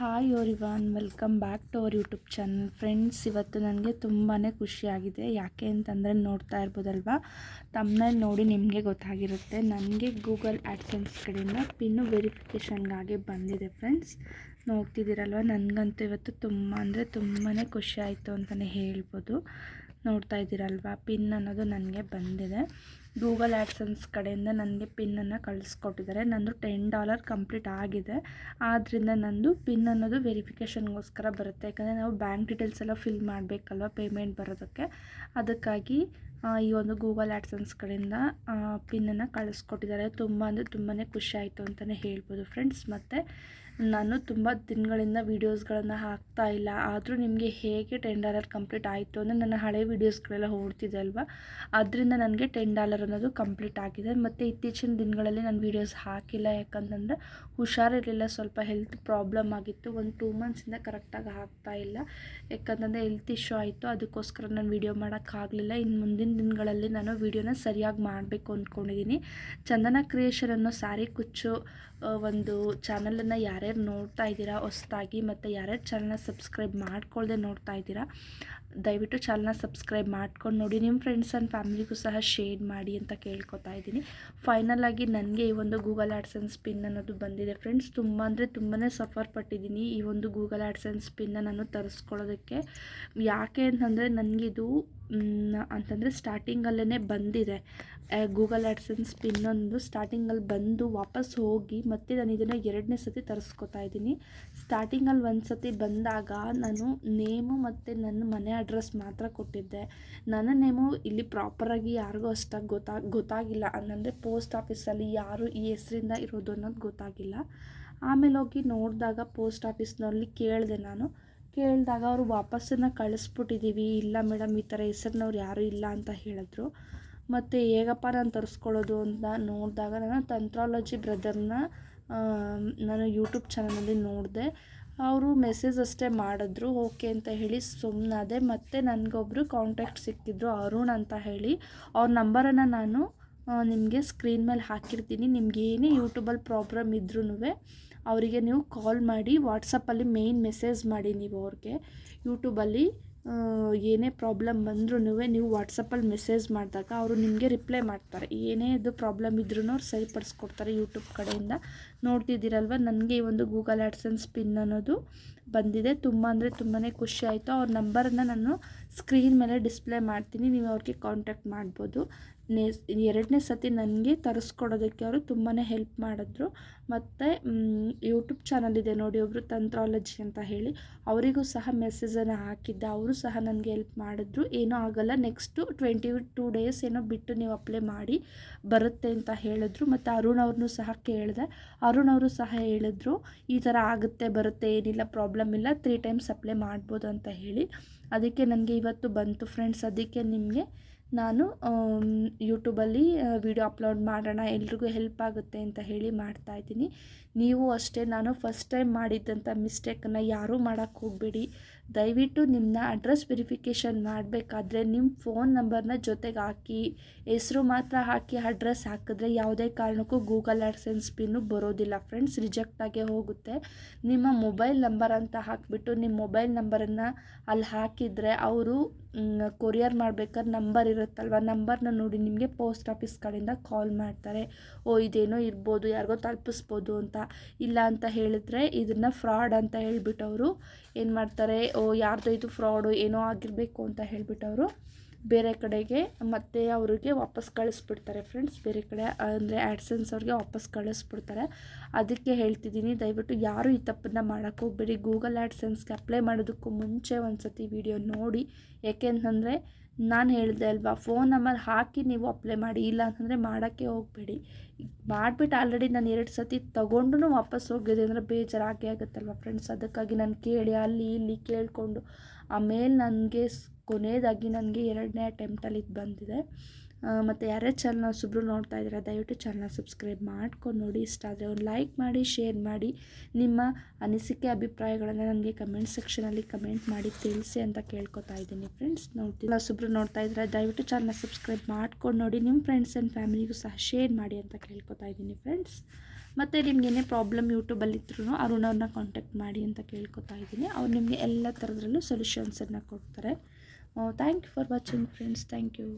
Hi everyone welcome back to our YouTube channel friends ಇವತ್ತು ನನಗೆ ತುಂಬಾ ಖುಷಿಯಾಗಿದೆ. ಯಾಕೆ ಅಂತಂದರೆ ನೋಡ್ತಾ ಇರ್ಬೋದಲ್ವ? ತಮ್ಮನಲ್ಲಿ ನೋಡಿ ನಿಮಗೆ ಗೊತ್ತಾಗಿರುತ್ತೆ. ನನಗೆ ಗೂಗಲ್ ಆ್ಯಡ್ಸೆನ್ಸ್ ಕಡೆಯಿಂದ ಪಿನ್ನು ವೆರಿಫಿಕೇಷನ್ಗಾಗಿ ಬಂದಿದೆ ಫ್ರೆಂಡ್ಸ್ ನೋಡ್ತಿದ್ದೀರಲ್ವ? ನನಗಂತೂ ಇವತ್ತು ತುಂಬ ಅಂದರೆ ತುಂಬಾ ಖುಷಿ ಆಯಿತು ಅಂತಲೇ ಹೇಳ್ಬೋದು. ನೋಡ್ತಾ ಇದ್ದೀರಲ್ವ? ಪಿನ್ ಅನ್ನೋದು ನನಗೆ ಬಂದಿದೆ. ಗೂಗಲ್ ಆ್ಯಡ್ಸನ್ಸ್ ಕಡೆಯಿಂದ ನನಗೆ ಪಿನ್ನನ್ನು ಕಳಿಸ್ಕೊಟ್ಟಿದ್ದಾರೆ. ನಂದು ಟೆನ್ ಡಾಲರ್ ಕಂಪ್ಲೀಟ್ ಆಗಿದೆ. ಆದ್ದರಿಂದ ನಂದು ಪಿನ್ ಅನ್ನೋದು ವೆರಿಫಿಕೇಷನ್ಗೋಸ್ಕರ ಬರುತ್ತೆ. ಯಾಕಂದರೆ ನಾವು ಬ್ಯಾಂಕ್ ಡೀಟೇಲ್ಸ್ ಎಲ್ಲ ಫಿಲ್ ಮಾಡಬೇಕಲ್ವ ಪೇಮೆಂಟ್ ಬರೋದಕ್ಕೆ? ಅದಕ್ಕಾಗಿ ಈ ಒಂದು ಗೂಗಲ್ ಆ್ಯಡ್ಸನ್ಸ್ ಕಡೆಯಿಂದ ಪಿನ್ನನ್ನು ಕಳಿಸ್ಕೊಟ್ಟಿದ್ದಾರೆ. ತುಂಬ ಅಂದರೆ ತುಂಬಾ ಖುಷಿ ಆಯಿತು ಅಂತಲೇ ಹೇಳ್ಬೋದು ಫ್ರೆಂಡ್ಸ್. ಮತ್ತು ನಾನು ತುಂಬ ದಿನಗಳಿಂದ ವೀಡಿಯೋಸ್ಗಳನ್ನು ಹಾಕ್ತಾ ಇಲ್ಲ. ಆದರೂ ನಿಮಗೆ ಹೇಗೆ ಟೆನ್ ಡಾಲರ್ ಕಂಪ್ಲೀಟ್ ಆಯಿತು ಅಂದರೆ ನನ್ನ ಹಳೆ ವೀಡಿಯೋಸ್ಗಳೆಲ್ಲ ಓಡ್ತಿದೆ ಅಲ್ವಾ? ಅದರಿಂದ ನನಗೆ ಟೆನ್ ಡಾಲರ್ ಅನ್ನೋದು ಕಂಪ್ಲೀಟ್ ಆಗಿದೆ. ಮತ್ತು ಇತ್ತೀಚಿನ ದಿನಗಳಲ್ಲಿ ನಾನು ವೀಡಿಯೋಸ್ ಹಾಕಿಲ್ಲ. ಯಾಕಂತಂದರೆ ಹುಷಾರಿರಲಿಲ್ಲ. ಸ್ವಲ್ಪ ಹೆಲ್ತ್ ಪ್ರಾಬ್ಲಮ್ ಆಗಿತ್ತು. ಒಂದು ಟೂ ಮಂತ್ಸಿಂದ ಕರೆಕ್ಟಾಗಿ ಹಾಕ್ತಾ ಇಲ್ಲ. ಯಾಕಂತಂದರೆ ಹೆಲ್ತ್ ಇಶ್ಯೂ ಆಯಿತು. ಅದಕ್ಕೋಸ್ಕರ ನಾನು ವೀಡಿಯೋ ಮಾಡೋಕ್ಕಾಗಲಿಲ್ಲ ಇನ್ನು ಮುಂದಿನ ದಿನಗಳಲ್ಲಿ ನಾನು ವೀಡಿಯೋನ ಸರಿಯಾಗಿ ಮಾಡಬೇಕು ಅಂದ್ಕೊಂಡಿದ್ದೀನಿ ಚಂದನ ಕ್ರಿಯೇಷನ್ ಅನ್ನೋ ಸಾರಿ ಕುಚ್ಚು ಒಂದು ಚಾನಲನ್ನು ಯಾರ್ಯಾರು ನೋಡ್ತಾ ಇದ್ದೀರಾ ಹೊಸ್ದಾಗಿ ಮತ್ತು ಯಾರ್ಯಾರು ಚಾನಲ್ನ ಸಬ್ಸ್ಕ್ರೈಬ್ ಮಾಡ್ಕೊಳ್ಳದೆ ನೋಡ್ತಾ ಇದ್ದೀರಾ, ದಯವಿಟ್ಟು ಚಾನಲ್ನ ಸಬ್ಸ್ಕ್ರೈಬ್ ಮಾಡ್ಕೊಂಡು ನೋಡಿ ನಿಮ್ಮ ಫ್ರೆಂಡ್ಸ್ ಆ್ಯಂಡ್ ಫ್ಯಾಮಿಲಿಗೂ ಸಹ ಶೇರ್ ಮಾಡಿ ಅಂತ ಕೇಳ್ಕೊತಾ ಇದ್ದೀನಿ. ಫೈನಲ್ ಆಗಿ ನನಗೆ ಈ ಒಂದು ಗೂಗಲ್ ಆ್ಯಡ್ಸೆನ್ಸ್ ಪಿನ್ ಅನ್ನೋದು ಬಂದಿದೆ. ಫ್ರೆಂಡ್ಸ್ ತುಂಬ ಅಂದರೆ ತುಂಬಾ ಸಫರ್ ಪಟ್ಟಿದ್ದೀನಿ ಈ ಒಂದು ಗೂಗಲ್ ಆ್ಯಡ್ಸೆನ್ಸ್ ಪಿನ್ನ ನಾನು ತರಿಸ್ಕೊಳ್ಳೋದಕ್ಕೆ. ಯಾಕೆ ಅಂತಂದರೆ ನನಗಿದು ಅಂತಂದರೆ ಸ್ಟಾರ್ಟಿಂಗಲ್ಲೇ ಬಂದಿದೆ. ಗೂಗಲ್ ಆ್ಯಡ್ಸೆನ್ಸ್ ಪಿನ್ನೊಂದು ಸ್ಟಾರ್ಟಿಂಗಲ್ಲಿ ಬಂದು ವಾಪಸ್ ಹೋಗಿ ಮತ್ತೆ ನಾನು ಇದನ್ನು ಎರಡನೇ ಸತಿ ತರಿಸ್ಕೊತಾ ಇದ್ದೀನಿ. ಸ್ಟಾರ್ಟಿಂಗಲ್ಲಿ ಒಂದು ಸತಿ ಬಂದಾಗ ನಾನು ನೇಮು ಮತ್ತು ನನ್ನ ಮನೆ ಅಡ್ರೆಸ್ ಮಾತ್ರ ಕೊಟ್ಟಿದ್ದೆ. ನನ್ನ ನೇಮು ಇಲ್ಲಿ ಪ್ರಾಪರಾಗಿ ಯಾರಿಗೂ ಅಷ್ಟಾಗಿ ಗೊತ್ತಾ, ಗೊತ್ತಾಗಿಲ್ಲ. ಅಂದರೆ ಪೋಸ್ಟ್ ಆಫೀಸಲ್ಲಿ ಯಾರು ಈ ಹೆಸರಿಂದ ಇರೋದು ಅನ್ನೋದು ಗೊತ್ತಾಗಿಲ್ಲ. ಆಮೇಲೆ ಹೋಗಿ ನೋಡಿದಾಗ ಪೋಸ್ಟ್ ಆಫೀಸ್ನಲ್ಲಿ ಕೇಳಿದೆ ನಾನು ಕೇಳಿದಾಗ ಅವರು ವಾಪಸ್ಸನ್ನು ಕಳಿಸ್ಬಿಟ್ಟಿದ್ದೀವಿ ಇಲ್ಲ ಮೇಡಮ್, ಈ ಥರ ಹೆಸರಿನವ್ರು ಯಾರೂ ಇಲ್ಲ ಅಂತ ಹೇಳಿದ್ರು. ಮತ್ತು ಹೇಗಪ್ಪ ನಾನು ತರಿಸ್ಕೊಳ್ಳೋದು ಅಂತ ನೋಡಿದಾಗ ನಾನು ತಂತ್ರಾಲಜಿ ಬ್ರದರ್ನ ನಾನು ಯೂಟ್ಯೂಬ್ ಚಾನಲಲ್ಲಿ ನೋಡಿದೆ. ಅವರು ಮೆಸೇಜ್ ಅಷ್ಟೇ ಮಾಡಿದ್ರು. ಓಕೆ ಅಂತ ಹೇಳಿ ಸುಮ್ಮನಾದೆ ಮತ್ತು ನನಗೊಬ್ಬರು ಕಾಂಟ್ಯಾಕ್ಟ್ ಸಿಕ್ಕಿದ್ರು ಅರುಣ್ ಅಂತ ಹೇಳಿ. ಅವ್ರ ನಂಬರನ್ನು ನಾನು ನಿಮಗೆ ಸ್ಕ್ರೀನ್ ಮೇಲೆ ಹಾಕಿರ್ತೀನಿ. ನಿಮಗೆ ಏನೇ ಯೂಟ್ಯೂಬಲ್ಲಿ ಪ್ರಾಬ್ಲಮ್ ಇದ್ರೂ ಅವರಿಗೆ ನೀವು ಕಾಲ್ ಮಾಡಿ ವಾಟ್ಸಪ್ಪಲ್ಲಿ ಮೇಯ್ನ್ ಮೆಸೇಜ್ ಮಾಡಿ ನೀವು ಅವ್ರಿಗೆ. ಯೂಟ್ಯೂಬಲ್ಲಿ ಏನೇ ಪ್ರಾಬ್ಲಮ್ ಬಂದ್ರೂ ನೀವು ವಾಟ್ಸಪ್ಪಲ್ಲಿ ಮೆಸೇಜ್ ಮಾಡಿದಾಗ ಅವರು ನಿಮಗೆ ರಿಪ್ಲೈ ಮಾಡ್ತಾರೆ. ಏನೇ ಇದು ಪ್ರಾಬ್ಲಮ್ ಇದ್ರೂ ಅವ್ರು ಸರಿಪಡಿಸ್ಕೊಡ್ತಾರೆ ಯೂಟ್ಯೂಬ್ ಕಡೆಯಿಂದ. ನೋಡ್ತಿದ್ದೀರಲ್ವ, ನನಗೆ ಈ ಒಂದು ಗೂಗಲ್ ಆ್ಯಡ್ಸೆನ್ಸ್ ಪಿನ್ ಅನ್ನೋದು ಬಂದಿದೆ. ತುಂಬ ಅಂದರೆ ತುಂಬಾ ಖುಷಿ ಆಯಿತು. ಅವ್ರ ನಂಬರನ್ನು ನಾನು ಸ್ಕ್ರೀನ್ ಮೇಲೆ ಡಿಸ್ಪ್ಲೇ ಮಾಡ್ತೀನಿ. ನೀವು ಅವ್ರಿಗೆ ಕಾಂಟ್ಯಾಕ್ಟ್ ಮಾಡ್ಬೋದು. ಎರಡನೇ ಸತಿ ನನಗೆ ತರಿಸ್ಕೊಡೋದಕ್ಕೆ ಅವರು ತುಂಬಾ ಹೆಲ್ಪ್ ಮಾಡಿದ್ರು. ಮತ್ತು ಯೂಟ್ಯೂಬ್ ಚಾನಲ್ ಇದೆ ನೋಡಿ ಒಬ್ಬರು ತಂತ್ರಾಲಜಿ ಅಂತ ಹೇಳಿ, ಅವರಿಗೂ ಸಹ ಮೆಸೇಜನ್ನು ಹಾಕಿದ್ದೆ. ಅವರು ಸಹ ನನಗೆ ಹೆಲ್ಪ್ ಮಾಡಿದ್ರು. ಏನೂ ಆಗಲ್ಲ ನೆಕ್ಸ್ಟು ಟ್ವೆಂಟಿ ಟೂ ಡೇಸ್ ಏನೋ ಬಿಟ್ಟು ನೀವು ಅಪ್ಲೈ ಮಾಡಿ, ಬರುತ್ತೆ ಅಂತ ಹೇಳಿದ್ರು. ಮತ್ತು ಅರುಣ್ ಅವ್ರನ್ನೂ ಸಹ ಕೇಳಿದೆ. ಅರುಣ್ ಅವರು ಸಹ ಹೇಳಿದ್ರು, ಈ ಥರ ಆಗುತ್ತೆ, ಬರುತ್ತೆ, ಏನಿಲ್ಲ ಪ್ರಾಬ್ಲಮ್ ಇಲ್ಲ ತ್ರೀ ಟೈಮ್ಸ್ ಅಪ್ಲೈ ಮಾಡ್ಬೋದು ಅಂತ ಹೇಳಿ. ಅದಕ್ಕೆ ನನಗೆ ಇವತ್ತು ಬಂತು ಫ್ರೆಂಡ್ಸ್ ಅದಕ್ಕೆ ನಿಮಗೆ ನಾನು ಯೂಟ್ಯೂಬಲ್ಲಿ ವಿಡಿಯೋ ಅಪ್ಲೋಡ್ ಮಾಡೋಣ, ಎಲ್ರಿಗೂ ಹೆಲ್ಪ್ ಆಗುತ್ತೆ ಅಂತ ಹೇಳಿ ಮಾಡ್ತಾಯಿದ್ದೀನಿ ನೀವು ಅಷ್ಟೇ, ನಾನು ಫಸ್ಟ್ ಟೈಮ್ ಮಾಡಿದ್ದಂಥ ಮಿಸ್ಟೇಕನ್ನು ಯಾರೂ ಮಾಡೋಕ್ಕೆ ಹೋಗಬೇಡಿ. ದಯವಿಟ್ಟು ನಿಮ್ಮನ್ನ ಅಡ್ರೆಸ್ ವೆರಿಫಿಕೇಷನ್ ಮಾಡಬೇಕಾದ್ರೆ ನಿಮ್ಮ ಫೋನ್ ನಂಬರ್ನ ಜೊತೆಗೆ ಹಾಕಿ, ಹೆಸರು ಮಾತ್ರ ಹಾಕಿ ಅಡ್ರೆಸ್ ಹಾಕಿದ್ರೆ ಯಾವುದೇ ಕಾರಣಕ್ಕೂ ಗೂಗಲ್ ಆ್ಯಡ್ಸೆನ್ಸ್ ಪಿನ್ನು ಬರೋದಿಲ್ಲ. ಫ್ರೆಂಡ್ಸ್ ರಿಜೆಕ್ಟ್ ಆಗೇ ಹೋಗುತ್ತೆ. ನಿಮ್ಮ ಮೊಬೈಲ್ ನಂಬರ್ ಅಂತ ಹಾಕಿಬಿಟ್ಟು ನಿಮ್ಮ ಮೊಬೈಲ್ ನಂಬರನ್ನು ಅಲ್ಲಿ ಹಾಕಿದರೆ ಅವರು ಕೊರಿಯರ್ ಮಾಡ್ಬೇಕಾದ್ರೆ ನಂಬರ್ ಇರುತ್ತಲ್ವ? ನಂಬರ್ನ ನೋಡಿ ನಿಮಗೆ ಪೋಸ್ಟ್ ಆಫೀಸ್ ಕಡೆಯಿಂದ ಕಾಲ್ ಮಾಡ್ತಾರೆ. ಓ, ಇದೇನೋ ಇರ್ಬೋದು, ಯಾರಿಗೋ ತಲುಪಿಸ್ಬೋದು ಅಂತ. ಇಲ್ಲ ಅಂತ ಹೇಳಿದ್ರೆ ಇದನ್ನು ಫ್ರಾಡ್ ಅಂತ ಹೇಳಿಬಿಟ್ಟು ಅವರು ಏನು ಮಾಡ್ತಾರೆ? ಓ, ಯಾರ್ದೋ ಇದು ಫ್ರಾಡು, ಏನೋ ಆಗಿರಬೇಕು ಅಂತ ಹೇಳಿಬಿಟ್ಟು ಅವರು ಬೇರೆ ಕಡೆಗೆ ಮತ್ತೆ ಅವರಿಗೆ ವಾಪಸ್ ಕಳಿಸ್ಬಿಡ್ತಾರೆ ಫ್ರೆಂಡ್ಸ್ ಬೇರೆ ಕಡೆ, ಅಂದರೆ ಆ್ಯಡ್ಸೆನ್ಸ್ ಅವ್ರಿಗೆ ವಾಪಸ್ ಕಳಿಸ್ಬಿಡ್ತಾರೆ. ಅದಕ್ಕೆ ಹೇಳ್ತಿದ್ದೀನಿ, ದಯವಿಟ್ಟು ಯಾರು ಈ ತಪ್ಪನ್ನು ಮಾಡೋಕ್ಕೆ ಹೋಗ್ಬೇಡಿ. ಗೂಗಲ್ ಆ್ಯಡ್ಸೆನ್ಸ್ಗೆ ಅಪ್ಲೈ ಮಾಡೋದಕ್ಕೂ ಮುಂಚೆ ಒಂದು ಸತಿ ವಿಡಿಯೋ ನೋಡಿ ಯಾಕೆಂತಂದರೆ ನಾನು ಹೇಳಿದೆ ಅಲ್ವಾ ಫೋನ್ ನಂಬರ್ ಹಾಕಿ ನೀವು ಅಪ್ಲೈ ಮಾಡಿ, ಇಲ್ಲ ಅಂತಂದರೆ ಮಾಡೋಕ್ಕೆ ಹೋಗಬೇಡಿ. ಮಾಡಿಬಿಟ್ಟು ಆಲ್ರೆಡಿ ನಾನು ಎರಡು ಸತಿ ತೊಗೊಂಡು ವಾಪಸ್ ಹೋಗಿದೆ ಅಂದರೆ ಬೇಜಾರಾಗೇ ಆಗುತ್ತಲ್ವ ಫ್ರೆಂಡ್ಸ್ ಅದಕ್ಕಾಗಿ ನಾನು ಕೇಳಿ, ಅಲ್ಲಿ ಇಲ್ಲಿ ಕೇಳಿಕೊಂಡು, ಆಮೇಲೆ ನನಗೆ ಕೊನೆಯದಾಗಿ ನನಗೆ ಎರಡನೇ ಅಟೆಂಪ್ಟಲ್ಲಿ ಇದು ಬಂದಿದೆ. ಮತ್ತು ಯಾರೇ ಚಾನಲ್ ಸುಬ್ರು ನೋಡ್ತಾ ಇದ್ದೀರಾ, ದಯವಿಟ್ಟು ಚಾನಲ್ ಸಬ್ಸ್ಕ್ರೈಬ್ ಮಾಡ್ಕೊಂಡು ನೋಡಿ. ಇಷ್ಟ ಆದರೆ ಒಂದು ಲೈಕ್ ಮಾಡಿ ಶೇರ್ ಮಾಡಿ. ನಿಮ್ಮ ಅನಿಸಿಕೆ, ಅಭಿಪ್ರಾಯಗಳನ್ನು ನನಗೆ ಕಮೆಂಟ್ ಸೆಕ್ಷನಲ್ಲಿ ಕಮೆಂಟ್ ಮಾಡಿ ತಿಳಿಸಿ ಅಂತ ಕೇಳ್ಕೊತಾ ಇದ್ದೀನಿ ಫ್ರೆಂಡ್ಸ್ ನೋಡ್ತೀನಿ. ಸುಬ್ರು ನೋಡ್ತಾ ಇದ್ದೀರಾ, ದಯವಿಟ್ಟು ಚಾನಲ್ ಸಬ್ಸ್ಕ್ರೈಬ್ ಮಾಡ್ಕೊಂಡು ನೋಡಿ. ನಿಮ್ಮ ಫ್ರೆಂಡ್ಸ್ ಆ್ಯಂಡ್ ಫ್ಯಾಮಿಲಿಗೂ ಸಹ ಶೇರ್ ಮಾಡಿ ಅಂತ ಕೇಳ್ಕೊತಾ ಇದ್ದೀನಿ ಫ್ರೆಂಡ್ಸ್ ಮತ್ತು ನಿಮ್ಗೆ ಏನೇ ಪ್ರಾಬ್ಲಮ್ ಯೂಟ್ಯೂಬಲ್ಲಿ ಇದ್ರೂ ಅರುಣವ್ರನ್ನ ಕಾಂಟ್ಯಾಕ್ಟ್ ಮಾಡಿ ಅಂತ ಕೇಳ್ಕೊತಾ ಇದ್ದೀನಿ. ಅವ್ರು ನಿಮಗೆ ಎಲ್ಲ ಥರದ್ರಲ್ಲೂ ಸೊಲ್ಯೂಷನ್ಸನ್ನು ಕೊಡ್ತಾರೆ. Thank you for watching friends thank you